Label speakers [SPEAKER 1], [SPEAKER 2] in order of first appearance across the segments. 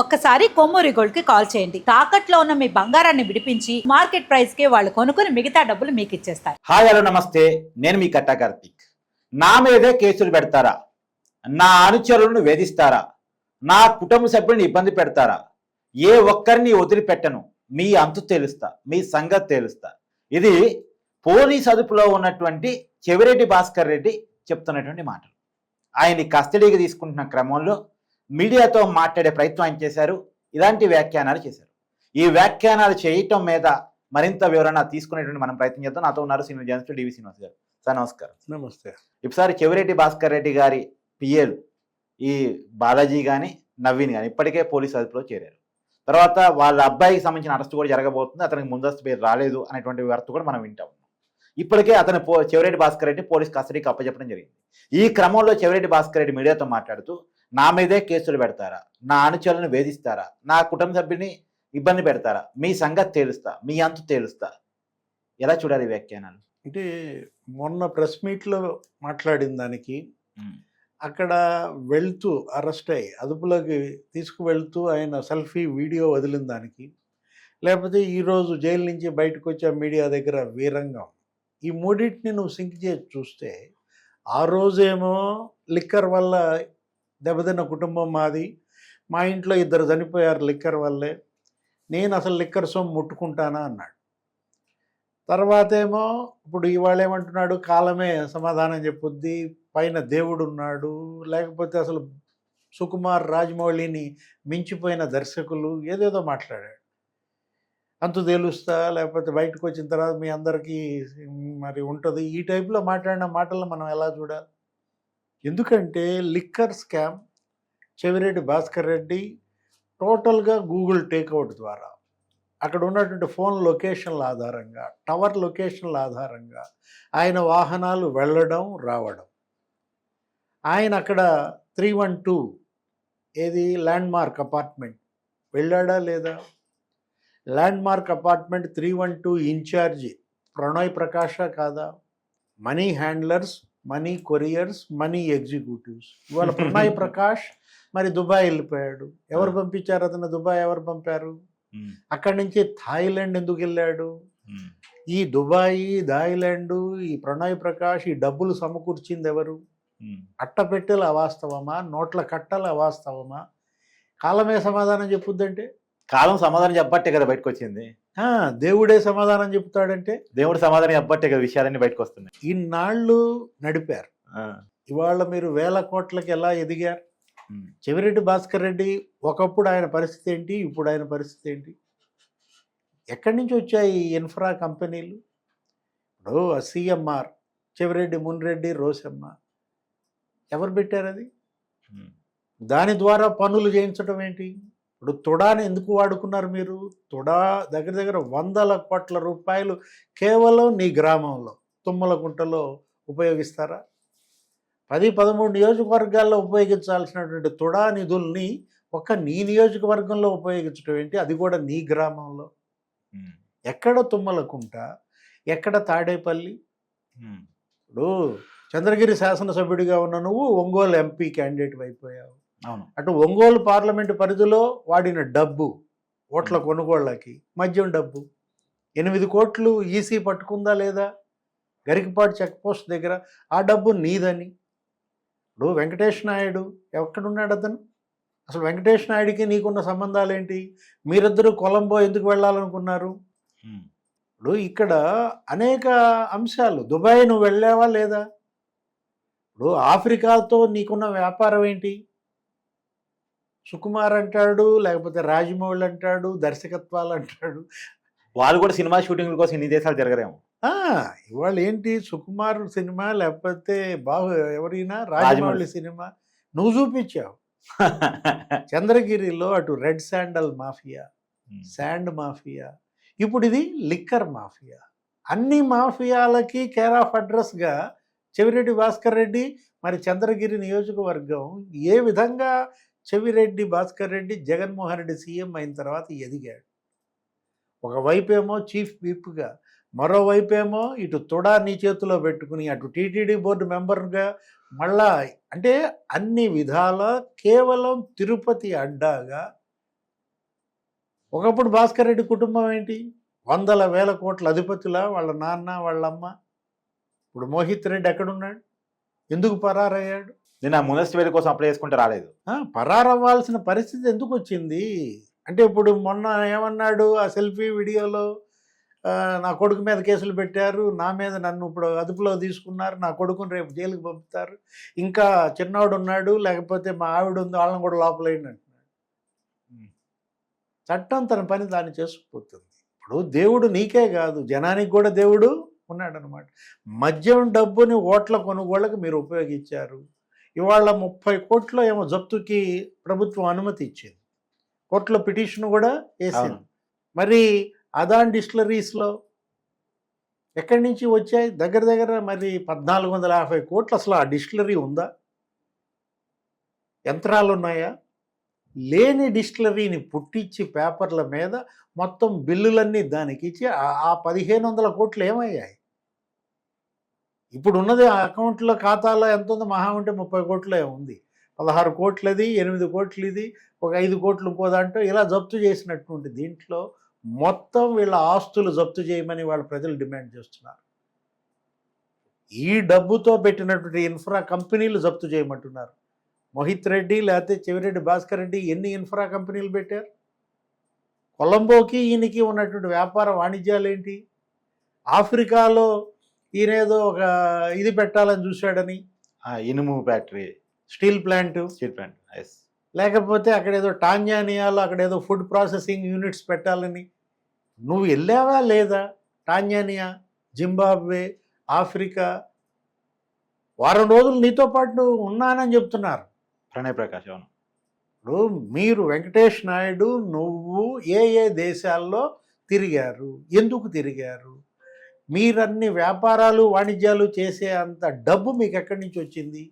[SPEAKER 1] ఒక్కసారి కొమ్మూరి గోల్డ్కి కాల్ చేయండి. తాకట్లో ఉన్న మీ బంగారాన్ని విడిపించి మార్కెట్ ప్రైస్కి వాళ్ళు కొనుక్కుని మిగతా డబ్బులు మీకు ఇచ్చేస్తారు.
[SPEAKER 2] హాయ్ హలో నమస్తే. నేను మీ కట్టా కార్తీక్. నా మీదే కేసులు పెడతారా? నా అనుచరులను వేధిస్తారా? నా కుటుంబ సభ్యులను ఇబ్బంది పెడతారా? ఏ ఒక్కరిని వదిలిపెట్టను. మీ అంతు తేలుస్తా. మీ సంగతి తేలుస్తా. ఇది పోలీస్ అదుపులో ఉన్నటువంటి చెవిరెడ్డి భాస్కర్ రెడ్డి చెప్తున్నటువంటి మాటలు. ఆయన్ని కస్టడీకి తీసుకుంటున్న క్రమంలో మీడియాతో మాట్లాడే ప్రయత్నం ఆయన చేశారు ఇలాంటి వ్యాఖ్యానాలు చేశారు. ఈ వ్యాఖ్యానాలు చేయటం మీద మరింత వివరణ తీసుకునేటువంటి మనం ప్రయత్నం చేద్దాం. నాతో ఉన్నారు సీనియర్ జర్నలిస్ట్ డివి శ్రీనివాస్ గారు. సార్ నమస్కారం.
[SPEAKER 3] నమస్తే.
[SPEAKER 2] ఇప్పుడు చెవిరెడ్డి భాస్కర్ రెడ్డి గారి పిఏలు ఈ బాలాజీ కానీ నవీన్ కానీ ఇప్పటికే పోలీస్ అదుపులో చేరారు. తర్వాత వాళ్ళ అబ్బాయికి సంబంధించిన అరెస్ట్ కూడా జరగబోతుంది. అతనికి ముందస్తు పేరు రాలేదు అనేటువంటి వార్త కూడా మనం వింటాం ఇప్పటికే అతను చెవిరెడ్డి భాస్కర్ రెడ్డి పోలీస్ కస్టడీకి అప్పచెప్పడం జరిగింది. ఈ క్రమంలో చెవిరెడ్డి భాస్కర్ రెడ్డి మీడియాతో మాట్లాడుతూ నా మీదే కేసులు పెడతారా? నా అనుచరులను వేధిస్తారా? నా కుటుంబ సభ్యుని ఇబ్బంది పెడతారా? మీ సంగతి తేలుస్తా మీ అంతు తేలుస్తా. ఎలా చూడాలి వ్యాఖ్యానాలు?
[SPEAKER 3] అంటే మొన్న ప్రెస్ మీట్లో మాట్లాడిన దానికి అక్కడ వెళ్తూ అరెస్ట్ అయ్యి అదుపులోకి తీసుకువెళ్తూ ఆయన సెల్ఫీ వీడియో వదిలిన దానికి. లేకపోతే ఈరోజు జైలు నుంచి బయటకు వచ్చే మీడియా దగ్గర వీరంగం. ఈ మూడింటిని నువ్వు సింక్ చేసి చూస్తే ఆ రోజేమో లిక్కర్ వల్ల దెబ్బతిన్న కుటుంబం మాది. మా ఇంట్లో ఇద్దరు చనిపోయారు లిక్కర్ వల్లే. నేను అసలు లిక్కర్ సొమ్ము ముట్టుకుంటానా అన్నాడు. తర్వాత ఏమో ఇప్పుడు ఇవాళ ఏమంటున్నాడు? కాలమే సమాధానం చెప్పుద్ది. పైన దేవుడు ఉన్నాడు లేకపోతే అసలు సుకుమార్ రాజమౌళిని మించిపోయిన దర్శకులు ఏదేదో మాట్లాడాడు. అంతు తేలుస్తా? లేకపోతే బయటకు వచ్చిన తర్వాత మీ అందరికీ మరి ఉంటుంది? ఈ టైప్లో మాట్లాడిన మాటలను మనం ఎలా చూడాలి? ఎందుకంటే లిక్కర్ స్కామ్ చెవిరెడ్డి భాస్కర్ రెడ్డి టోటల్గా గూగుల్ టేక్అవుట్ ద్వారా అక్కడ ఉన్నటువంటి ఫోన్ లొకేషన్ల ఆధారంగా టవర్ లొకేషన్ల ఆధారంగా ఆయన వాహనాలు వెళ్ళడం రావడం. ఆయన అక్కడ త్రీ వన్ టూ ఏది ల్యాండ్ మార్క్ అపార్ట్మెంట్ వెళ్ళాడా లేదా? Landmark apartment three one two incharge Pranay ప్రకాశ కాదా? Money handlers money couriers money executives. ఇవాళ ప్రణయ్ ప్రకాష్ మరి దుబాయ్ వెళ్ళిపోయాడు. ఎవరు పంపించారు అతను దుబాయ్ ఎవరు పంపారు? అక్కడి నుంచి థాయిలాండ్ ఎందుకు వెళ్ళాడు? ఈ దుబాయ్ థాయిలాండ్ ఈ ప్రణయ్ ప్రకాష్ ఈ డబ్బులు సమకూర్చింది ఎవరు? అట్టపెట్టెల అవాస్తవమా? నోట్ల కట్టల అవాస్తవమా? కాలమే సమాధానం చెప్పుద్దంటే?
[SPEAKER 2] కాలం సమాధానం చెప్పబట్టే కదా బయటకు వచ్చింది.
[SPEAKER 3] దేవుడే సమాధానం చెప్తాడంటే
[SPEAKER 2] దేవుడు సమాధానం చెప్పబట్టే కదా విషయాలన్నీ బయటకు వస్తున్నాయి.
[SPEAKER 3] ఇన్నాళ్ళు నడిపారు. ఇవాళ మీరు వేల కోట్లకి ఎలా ఎదిగారు? చెవిరెడ్డి భాస్కర్ రెడ్డి ఒకప్పుడు ఆయన పరిస్థితి ఏంటి? ఇప్పుడు ఆయన పరిస్థితి ఏంటి? ఎక్కడి నుంచి వచ్చాయి ఈ ఇన్ఫ్రా కంపెనీలు? ఇప్పుడు సిఎంఆర్ చెవిరెడ్డి మున్రెడ్డి రోసమ్మ. ఎవరు పెట్టారు అది? దాని ద్వారా పనులు చేయించడం ఏంటి? ఇప్పుడు తుడాని ఎందుకు వాడుకున్నారు మీరు? తుడా దగ్గర దగ్గర వందల కోట్ల రూపాయలు కేవలం నీ గ్రామంలో తుమ్మలకుంటలో ఉపయోగిస్తారా? పది పదమూడు నియోజకవర్గాల్లో ఉపయోగించాల్సినటువంటి తుడా నిధుల్ని ఒక్క నీ నియోజకవర్గంలో ఉపయోగించడం ఏంటి? అది కూడా నీ గ్రామంలో. ఎక్కడ తుమ్మలకుంట ఎక్కడ తాడేపల్లి? ఇప్పుడు చంద్రగిరి శాసనసభ్యుడిగా ఉన్న నువ్వు ఒంగోలు ఎంపీ క్యాండిడేట్ అయిపోయావు.
[SPEAKER 2] అవును.
[SPEAKER 3] అటు ఒంగోలు పార్లమెంటు పరిధిలో వాడిన డబ్బు ఓట్ల కొనుగోళ్ళకి మద్యం డబ్బు. ఎనిమిది కోట్లు ఈసీ పట్టుకుందా లేదా? గరికపాటి చెక్ పోస్ట్ దగ్గర ఆ డబ్బు నీదని. ఇప్పుడు వెంకటేష్ నాయుడు ఎక్కడున్నాడు అతను? అసలు వెంకటేష్ నాయుడికి నీకున్న సంబంధాలు ఏంటి మీరిద్దరూ కొలంబో ఎందుకు వెళ్ళాలనుకున్నారు? ఇప్పుడు ఇక్కడ అనేక అంశాలు. దుబాయ్ నువ్వు వెళ్ళావా లేదా? ఇప్పుడు ఆఫ్రికాతో నీకున్న వ్యాపారం ఏంటి? సుకుమార్ అంటాడు లేకపోతే రాజమౌళి అంటాడు దర్శకత్వాలు అంటాడు.
[SPEAKER 2] వాళ్ళు కూడా సినిమా షూటింగ్ల కోసం ఇన్ని దేశాలు తిరగరేమో.
[SPEAKER 3] ఇవాళ ఏంటి సుకుమార్ సినిమా లేకపోతే బాహు ఎవరైనా
[SPEAKER 2] రాజమౌళి.
[SPEAKER 3] సినిమా? నువ్వు చూపించావు. చంద్రగిరిలో అటు red sandal mafia sand mafia ఇప్పుడు ఇది లిక్కర్ మాఫియా. అన్ని మాఫియాలకి కేర్ ఆఫ్ అడ్రస్గా చెవిరెడ్డి భాస్కర్ రెడ్డి మరి చంద్రగిరి నియోజకవర్గం ఏ విధంగా చెవిరెడ్డి భాస్కర్ రెడ్డి జగన్మోహన్ రెడ్డి సీఎం అయిన తర్వాత ఎదిగాడు. ఒకవైపేమో చీఫ్ విప్గా మరోవైపేమో ఇటు తుడా నీ చేతిలో పెట్టుకుని అటు టీటీడీ బోర్డు మెంబర్గా మళ్ళా అంటే అన్ని విధాల కేవలం తిరుపతి అడ్డాగా ఒకప్పుడు భాస్కర్ రెడ్డి కుటుంబం ఏంటి? వందల వేల కోట్ల అధిపతుల వాళ్ళ నాన్న వాళ్ళమ్మ ఇప్పుడు మోహిత్ రెడ్డి ఎక్కడున్నాడు? ఎందుకు పరారయ్యాడు?
[SPEAKER 2] నేను ఆ మునస్ట్ వేడి కోసం అప్లై చేసుకుంటే రాలేదు.
[SPEAKER 3] పరారవ్వాల్సిన పరిస్థితి ఎందుకు వచ్చింది? అంటే ఇప్పుడు మొన్న ఏమన్నాడు ఆ సెల్ఫీ వీడియోలో నా కొడుకు మీద కేసులు పెట్టారు నా మీద నన్ను ఇప్పుడు అదుపులో తీసుకున్నారు నా కొడుకుని రేపు జైలుకి పంపుతారు. ఇంకా చిన్నవాడు ఉన్నాడు లేకపోతే మా ఆవిడ ఉంది వాళ్ళని కూడా లోపలేయండి అంటున్నాడు. చట్టం తన పని దాన్ని చేసుకుపోతుంది. ఇప్పుడు దేవుడు నీకే కాదు జనానికి కూడా దేవుడు ఉన్నాడు అనమాట మద్యం డబ్బుని ఓట్ల కొనుగోళ్ళకి మీరు ఉపయోగించారు. ఇవాళ ముప్పై కోట్ల ఏమో జప్తుకి ప్రభుత్వం అనుమతి ఇచ్చింది. కోర్టులో పిటిషన్ కూడా వేసింది. మరి అదాన్ డిస్టిలరీస్లో ఎక్కడి నుంచి వచ్చాయి? దగ్గర దగ్గర మరి పద్నాలుగు వందల యాభై కోట్లు అసలు ఆ డిస్టిలరీ ఉందా? యంత్రాలు ఉన్నాయా? లేని డిస్టిలరీని పుట్టించి పేపర్ల మీద మొత్తం బిల్లులన్నీ దానికి ఇచ్చి ఆ- ఆ పదిహేను వందల కోట్లు ఏమయ్యాయి? ఇప్పుడు ఉన్నది ఆ అకౌంట్లో ఖాతాలో ఎంత ఉంది మహా ఉంటే ముప్పై కోట్లే ఉంది. పదహారు కోట్లది ఎనిమిది కోట్లు ఇది ఒక ఐదు కోట్లు ఇంకో దాంట్లో ఇలా జప్తు చేసినటువంటి దీంట్లో మొత్తం వీళ్ళ ఆస్తులు జప్తు చేయమని వాళ్ళ ప్రజలు డిమాండ్ చేస్తున్నారు. ఈ డబ్బుతో పెట్టినటువంటి ఇన్ఫ్రా కంపెనీలు జప్తు చేయమంటున్నారు. మోహిత్ రెడ్డి లేకపోతే చెవిరెడ్డి భాస్కర్ రెడ్డి ఎన్ని ఇన్ఫ్రా కంపెనీలు పెట్టారు? కొలంబోకి ఈయనకి ఉన్నటువంటి వ్యాపార వాణిజ్యాలు ఏంటి ఆఫ్రికాలో ఈయనేదో ఒక ఇది పెట్టాలని చూశాడని.
[SPEAKER 2] ఆ, ఇనుము factory.
[SPEAKER 3] Steel plant.
[SPEAKER 2] Steel plant yes
[SPEAKER 3] లేకపోతే అక్కడేదో టాంజానియాలో అక్కడేదో ఫుడ్ ప్రాసెసింగ్ యూనిట్స్ పెట్టాలని. నువ్వు వెళ్ళావా లేదా? Tanzania Zimbabwe Africa. వారం రోజులు నీతో పాటు నువ్వు ఉన్నానని చెప్తున్నారు.
[SPEAKER 2] ప్రణయ్ ప్రకాష్ అవును.
[SPEAKER 3] ఇప్పుడు మీరు వెంకటేష్ నాయుడు నువ్వు ఏ ఏ దేశాల్లో తిరిగారు? ఎందుకు తిరిగారు? మీరన్ని వ్యాపారాలు వాణిజ్యాలు చేసే అంత డబ్బు మీకు ఎక్కడి నుంచి వచ్చింది?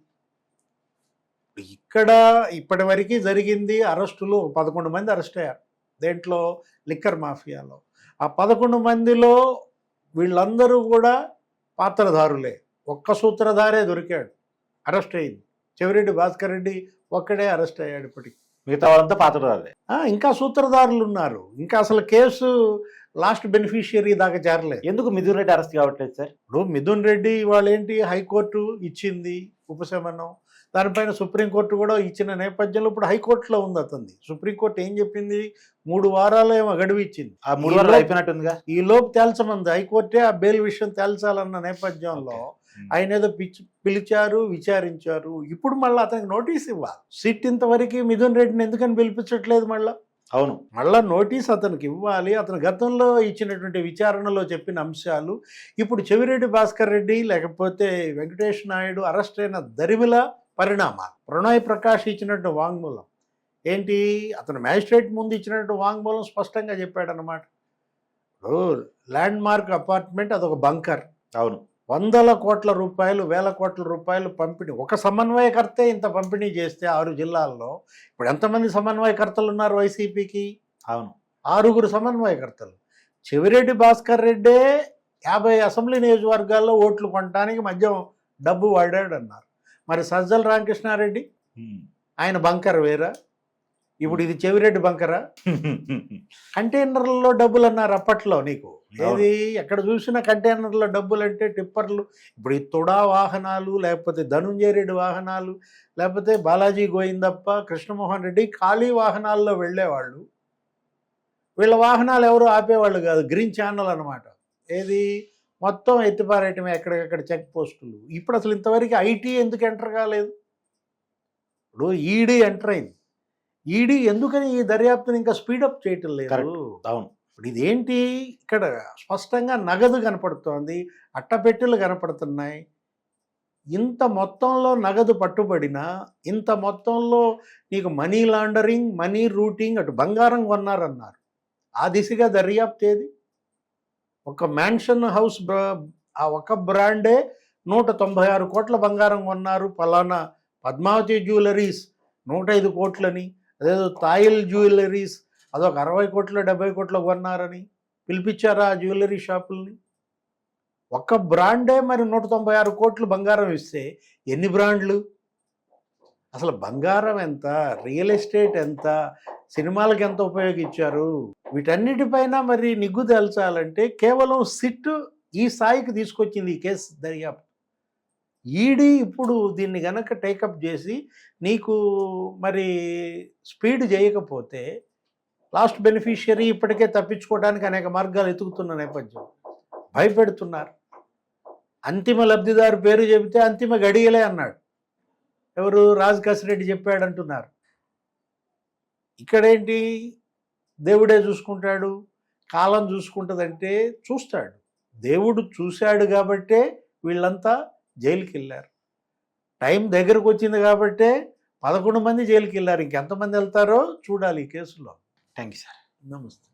[SPEAKER 3] ఇక్కడ ఇప్పటి వరకు జరిగింది అరెస్టులు పదకొండు మంది అరెస్ట్ అయ్యారు. దేంట్లో? లిక్కర్ మాఫియాలో. ఆ పదకొండు మందిలో వీళ్ళందరూ కూడా పాత్రధారులే. ఒక్క సూత్రధారే దొరికాడు. అరెస్ట్ అయింది. చెవిరెడ్డి భాస్కర్ రెడ్డి ఒక్కడే అరెస్ట్ అయ్యాడు ఇప్పటికి.
[SPEAKER 2] మిగతా వాళ్ళంతా పాత్రదారులే
[SPEAKER 3] ఆ, ఇంకా సూత్రధారులు ఉన్నారు ఇంకా అసలు కేసు లాస్ట్ బెనిఫిషియరీ దాకా చేరలేదు.
[SPEAKER 2] ఎందుకు మిథున్ రెడ్డి అరెస్ట్ కావట్లేదు సార్?
[SPEAKER 3] ఇప్పుడు మిథున్ రెడ్డి ఇవాళ ఏంటి? హైకోర్టు ఇచ్చింది ఉపశమనం. దానిపైన సుప్రీంకోర్టు కూడా ఇచ్చిన నేపథ్యంలో ఇప్పుడు హైకోర్టులో ఉంది అతనిది. సుప్రీంకోర్టు ఏం చెప్పింది? మూడు వారాలు ఏమో గడువు ఇచ్చింది.
[SPEAKER 2] ఆ మూడు వారాలు అయిపోయినట్టుందిగా?
[SPEAKER 3] ఈ లోపు తేల్చమంది. హైకోర్టే ఆ బెయిల్ విషయం తేల్చాలన్న నేపథ్యంలో. ఆయన ఏదో పిచ్చి పిలిచారు విచారించారు. ఇప్పుడు మళ్ళీ అతనికి నోటీస్ ఇవ్వాలి. సిట్ ఇంతవరకు మిథున్ రెడ్డిని ఎందుకని పిలిపించట్లేదు మళ్ళీ?
[SPEAKER 2] అవును.
[SPEAKER 3] మళ్ళా నోటీస్ అతనికి ఇవ్వాలి. అతను గతంలో ఇచ్చినటువంటి విచారణలో చెప్పిన అంశాలు ఇప్పుడు చెవిరెడ్డి భాస్కర్ రెడ్డి లేకపోతే వెంకటేష్ నాయుడు అరెస్ట్ అయిన దరిమిల పరిణామాలు. ప్రణయ్ ప్రకాష్ ఇచ్చినట్టు వాంగ్మూలం. ఏంటి? అతను మ్యాజిస్ట్రేట్ ముందు ఇచ్చినట్టు వాంగ్మూలం స్పష్టంగా చెప్పాడనమాట ల్యాండ్ మార్క్ అపార్ట్మెంట్ అదొక బంకర్.
[SPEAKER 2] అవును.
[SPEAKER 3] వందల కోట్ల రూపాయలు వేల కోట్ల రూపాయలు పంపిణీ ఒక సమన్వయకర్తే ఇంత పంపిణీ చేస్తే ఆరు జిల్లాల్లో ఇప్పుడు ఎంతమంది సమన్వయకర్తలు ఉన్నారు వైసీపీకి?
[SPEAKER 2] అవును.
[SPEAKER 3] ఆరుగురు సమన్వయకర్తలు. చెవిరెడ్డి భాస్కర్ రెడ్డే యాభై అసెంబ్లీ నియోజకవర్గాల్లో ఓట్లు కొనడానికి మద్యం డబ్బు వాడాడు అన్నారు మరి సజ్జల రామకృష్ణారెడ్డి. ఆయన బంకర్ వేరా? ఇప్పుడు ఇది చెవిరెడ్డి బంకరా? కంటైనర్లలో డబ్బులు అన్నారు అప్పట్లో నీకు. ఏది? ఎక్కడ చూసినా కంటైనర్లో డబ్బులు అంటే టిప్పర్లు. ఇప్పుడు ఈ తుడా వాహనాలు లేకపోతే ధనుంజయ రెడ్డి వాహనాలు లేకపోతే బాలాజీ గోయిందప్ప కృష్ణమోహన్ రెడ్డి ఖాళీ వాహనాల్లో వెళ్ళేవాళ్ళు. వీళ్ళ వాహనాలు ఎవరు ఆపేవాళ్ళు కాదు. గ్రీన్ ఛానల్ అన్నమాట. ఏది? మొత్తం ఎత్తిపారేయటమే ఎక్కడికక్కడ చెక్ పోస్టులు. ఇప్పుడు అసలు ఇంతవరకు ఐటీ ఎందుకు ఎంటర్ కాలేదు? ఇప్పుడు ఈడీ ఎంటర్ అయింది. ఈడీ ఎందుకని ఈ దర్యాప్తుని ఇంకా స్పీడప్ చేయటం లేదు.
[SPEAKER 2] అవును.
[SPEAKER 3] ఇప్పుడు ఇదేంటి? ఇక్కడ స్పష్టంగా నగదు కనపడుతోంది అట్టపెట్టెలు కనపడుతున్నాయి. ఇంత మొత్తంలో నగదు పట్టుబడినా ఇంత మొత్తంలో నీకు మనీ లాండరింగ్ మనీ రూటింగ్ అటు బంగారం కొన్నారన్నారు. ఆ దిశగా దర్యాప్తు ఏది? ఒక మ్యాన్షన్ హౌస్ ఆ ఒక బ్రాండే నూట తొంభై ఆరు కోట్ల బంగారం కొన్నారు. పలానా పద్మావతి జ్యువెలరీస్ నూట ఐదు కోట్లని. అదేదో తాయిల్ జ్యువెలరీస్ అదొక అరవై కోట్ల డెబ్బై కోట్ల కొన్నారని పిలిపించారా ఆ జ్యువెలరీ షాపుల్ని? ఒక్క బ్రాండే మరి నూట తొంభై ఆరు కోట్లు బంగారం ఇస్తే ఎన్ని బ్రాండ్లు? అసలు బంగారం ఎంత? రియల్ ఎస్టేట్ ఎంత? సినిమాలకు ఎంత ఉపయోగించారు? వీటన్నిటిపైన మరి నిగ్గు తేల్చాలంటే కేవలం సిట్ ఈ స్థాయికి తీసుకొచ్చింది ఈ కేసు దర్యాప్తు. ఈడీ ఇప్పుడు దీన్ని గనక టేకప్ చేసి నీకు మరి స్పీడ్ చేయకపోతే లాస్ట్ బెనిఫిషియరీ ఇప్పటికే తప్పించుకోవడానికి అనేక మార్గాలు ఎతుకుతున్న నేపథ్యం. భయపెడుతున్నారు. అంతిమ లబ్ధిదారు పేరు చెబితే అంతిమ గడియలే అన్నాడు. ఎవరు? రాజ్ కసిరెడ్డి చెప్పాడంటున్నారు. ఇక్కడేంటి? దేవుడే చూసుకుంటాడు. కాలం చూసుకుంటుందంటే చూస్తాడు. దేవుడు చూశాడు కాబట్టే వీళ్ళంతా జైలుకి వెళ్ళారు టైం దగ్గరకు వచ్చింది కాబట్టే పదకొండు మంది జైలుకి వెళ్ళారు ఇంకెంతమంది వెళ్తారో చూడాలి ఈ కేసులో.
[SPEAKER 2] Thank you sir.
[SPEAKER 3] నమస్తే.